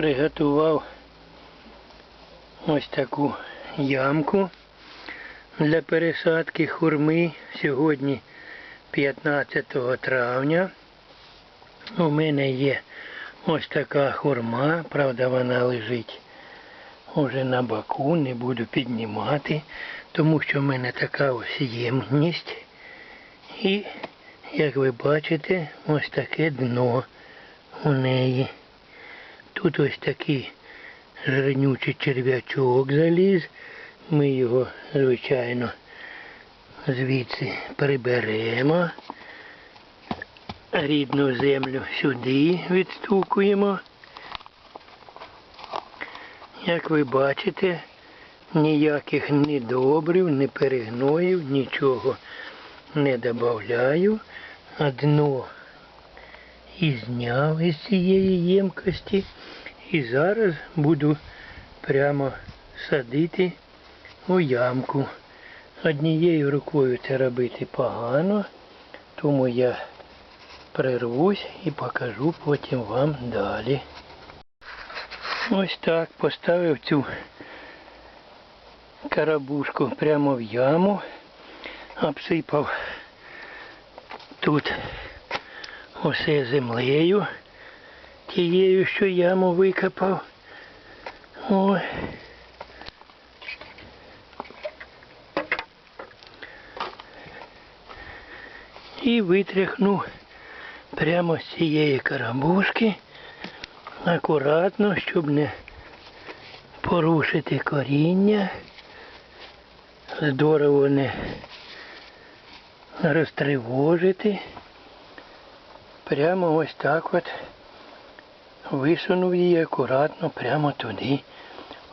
приготував ось таку ямку для пересадки хурми. Сьогодні 15 травня. У мене є ось така хурма, правда вона лежить уже на боку, не буду піднімати, тому що в мене така ось ємність. І, як ви бачите, ось таке дно у неї. Тут ось такий жирнючий черв'ячок заліз. Ми його, звичайно, звідси приберемо. Рідну землю сюди відстукуємо. Як ви бачите, ніяких ні добрив, ні перегноїв, нічого не додаю, а дно і зняв із цієї ємкості. І зараз буду прямо садити у ямку. Однією рукою це робити погано, тому я прервусь і покажу потім вам далі. Ось так поставив цю карабушку прямо в яму, обсипав тут усе землею, тією, що яму викопав. Ой. І витряхну прямо з цієї карабушки акуратно, щоб не порушити коріння, здорово не розтривожити. Прямо ось так от висунув її акуратно прямо туди,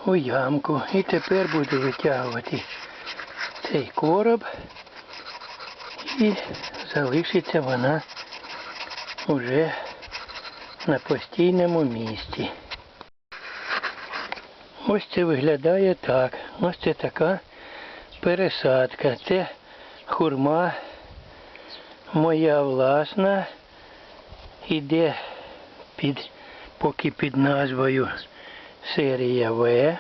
у ямку. І тепер буду витягувати цей короб і залишиться вона вже на постійному місці. Ось це виглядає так. Ось це така пересадка. Це хурма моя власна. Іде під, поки під назвою серія В.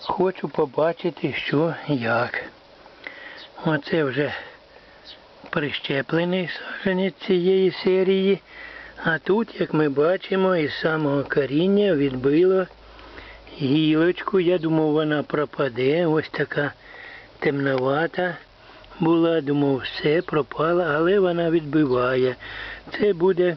Хочу побачити, що як. Оце вже прищеплений саджанець цієї серії. А тут, як ми бачимо, із самого коріння відбило гілочку. Я думав, вона пропаде. Ось така темновата була. Думав, все пропало, але вона відбиває. Це буде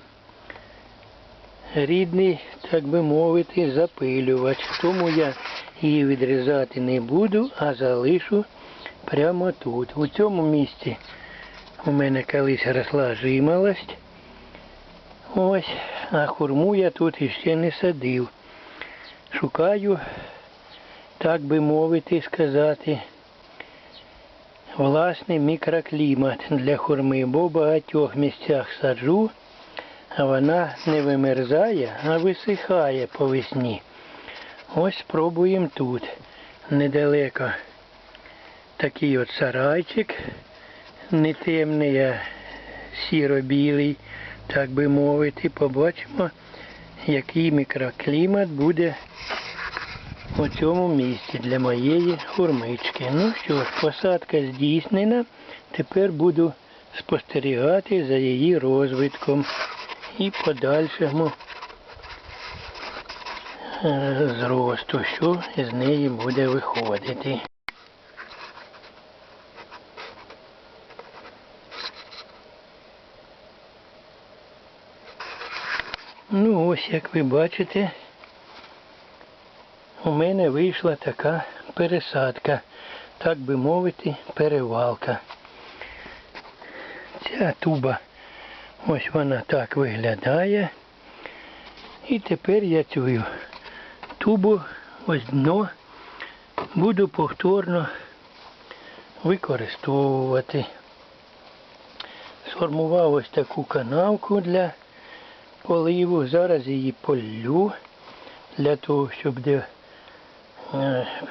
рідний, так би мовити, запилювач. Тому я її відрізати не буду, а залишу прямо тут. У цьому місці у мене колись росла жимолость. Ось, а хурму я тут іще не садив. Шукаю, так би мовити, сказати, власний мікроклімат для хурми, бо в багатьох місцях саджу, а вона не вимерзає, а висихає по весні. Ось спробуємо тут. Недалеко такий от сарайчик, не темний, а сіро-білий, так би мовити, побачимо, який мікроклімат буде у цьому місці для моєї хурмички. Ну що ж, посадка здійснена. Тепер буду спостерігати за її розвитком і подальшому е, зросту, що з неї буде виходити. Ну ось як ви бачите, у мене вийшла така пересадка, так би мовити, перевалка. Ця туба, ось вона так виглядає. І тепер я цю тубу, ось дно, буду повторно використовувати. Сформував ось таку канавку для поливу. Зараз її полю для того, щоб де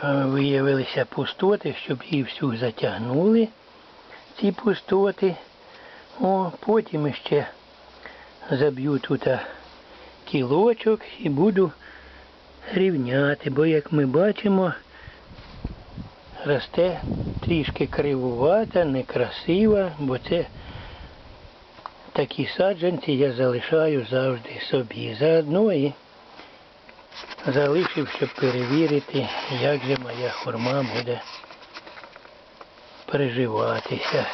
виявилися пустоти, щоб її всю затягнули, ці пустоти. О, Потім ще заб'ю тут кілочок і буду рівняти, бо як ми бачимо, росте трішки кривувата, некрасива, бо це такі саджанці я залишаю завжди собі. Заодно і залишив, щоб перевірити, як же моя хурма буде переживатися.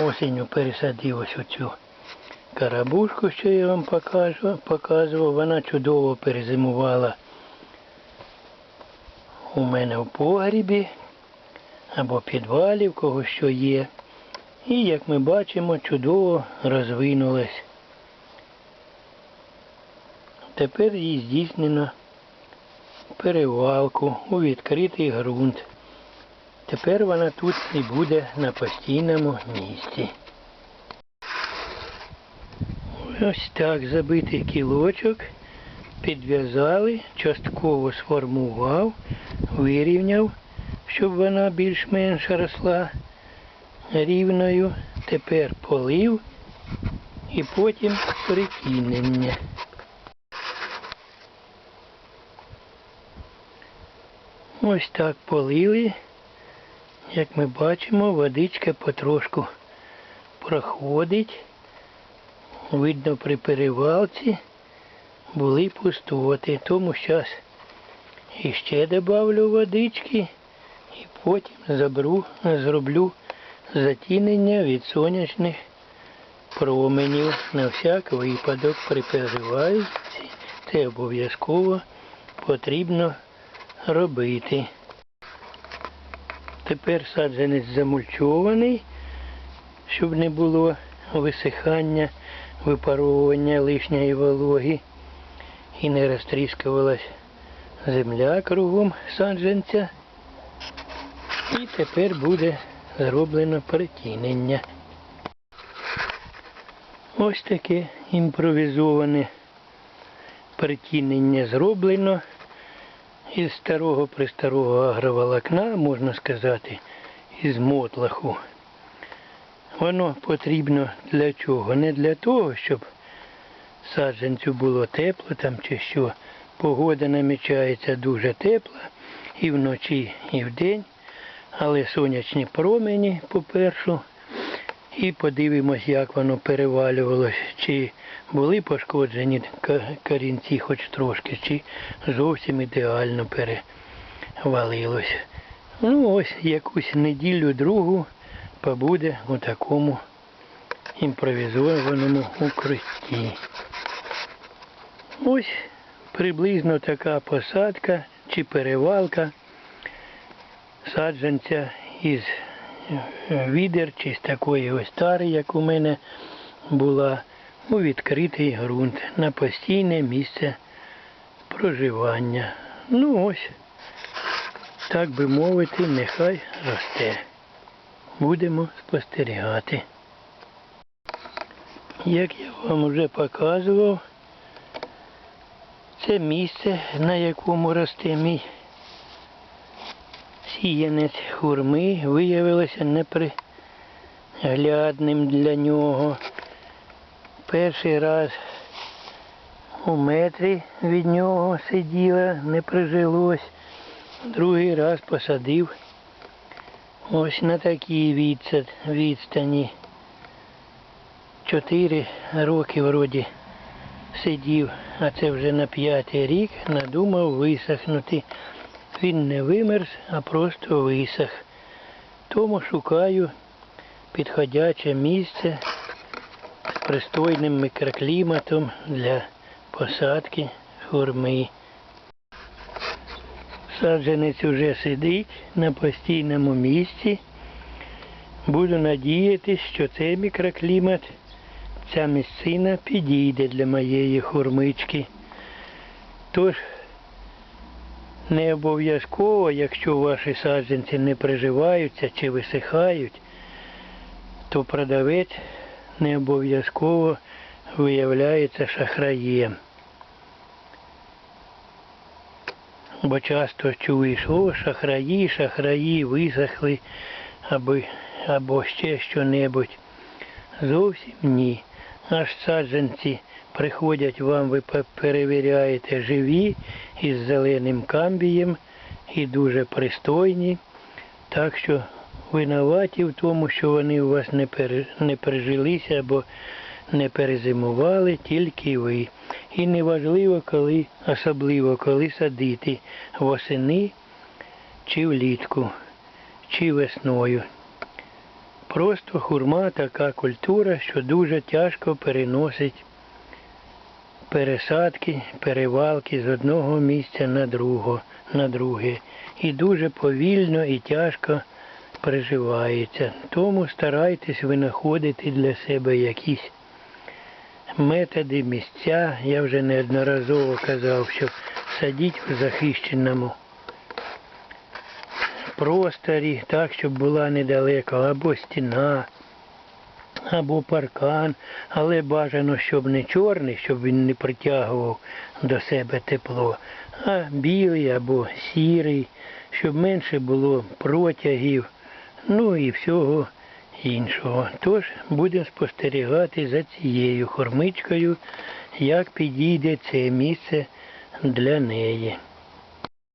Осінню пересадив ось оцю карабушку, що я вам покажу, показував. Вона чудово перезимувала у мене в погрібі або підвалі, в кого що є. І, як ми бачимо, чудово розвинулась. Тепер їй здійснено перевалку у відкритий ґрунт. Тепер вона тут і буде на постійному місці. Ось так забитий кілочок. Підв'язали, частково сформував, вирівняв, щоб вона більш-менш росла рівною. Тепер полив і потім прикінення. Ось так полили. Як ми бачимо, водичка потрошку проходить. Видно при перевалці були пустоти. Тому зараз іще добавлю водички і потім заберу, зроблю затінення від сонячних променів. На всяк випадок при перериваюці. Це обов'язково потрібно робити. Тепер саджанець замульчований, щоб не було висихання, випаровування лишньої вологи і не розтріскувалась земля кругом саджанця. І тепер буде зроблено перетінення. Ось таке імпровізоване перетінення зроблено із старого пристарого агроволокна, можна сказати, із мотлаху. Воно потрібно для чого? Не для того, щоб саджанцю було тепло там чи що. Погода намічається дуже тепла і вночі, і вдень, але сонячні промені, по-перше, і подивимось, як воно перевалювалось, чи були пошкоджені корінці хоч трошки, чи зовсім ідеально перевалилось. Ну ось якусь неділю другу побуде у такому імпровізованому укритті. Ось приблизно така посадка чи перевалка саджанця із е, відер чи з такої ось тари, як у мене була, у відкритий ґрунт на постійне місце проживання. Ну ось, так би мовити, нехай росте. Будемо спостерігати. Як я вам вже показував, це місце, на якому росте мій сіянець хурми, виявилося неприглядним для нього. Перший раз у метрі від нього сиділа, не прижилось. Другий раз посадив ось на такій відстані. Чотири роки вроді сидів, а це вже на п'ятий рік надумав висохнути. Він не вимерз, а просто висох. Тому шукаю підходяче місце пристойним мікрокліматом для посадки хурми. Саджанець уже сидить на постійному місці. Буду надіятись, що цей мікроклімат, ця місцина підійде для моєї хурмички. Тож не обов'язково, якщо ваші саджанці не приживаються чи висихають, то продавець не обов'язково виявляється шахраєм. Бо часто чуєш, о, шахраї, шахраї висохли або, або ще що-небудь. Зовсім ні. аж саджанці приходять вам, ви перевіряєте живі із зеленим камбієм і дуже пристойні. Так що винуваті в тому, що вони у вас не, пере, не пережилися або не перезимували, тільки ви. І неважливо, коли, особливо коли садити восени чи влітку, чи весною. Просто хурма така культура, що дуже тяжко переносить пересадки, перевалки з одного місця на друге, на друге. І дуже повільно і тяжко приживається. Тому старайтесь винаходити для себе якісь методи, місця. Я вже неодноразово казав, що садіть в захищеному просторі, так, щоб була недалеко або стіна, або паркан, але бажано, щоб не чорний, щоб він не притягував до себе тепло, а білий або сірий, щоб менше було протягів, ну і всього іншого. Тож будемо спостерігати за цією хормичкою, як підійде це місце для неї.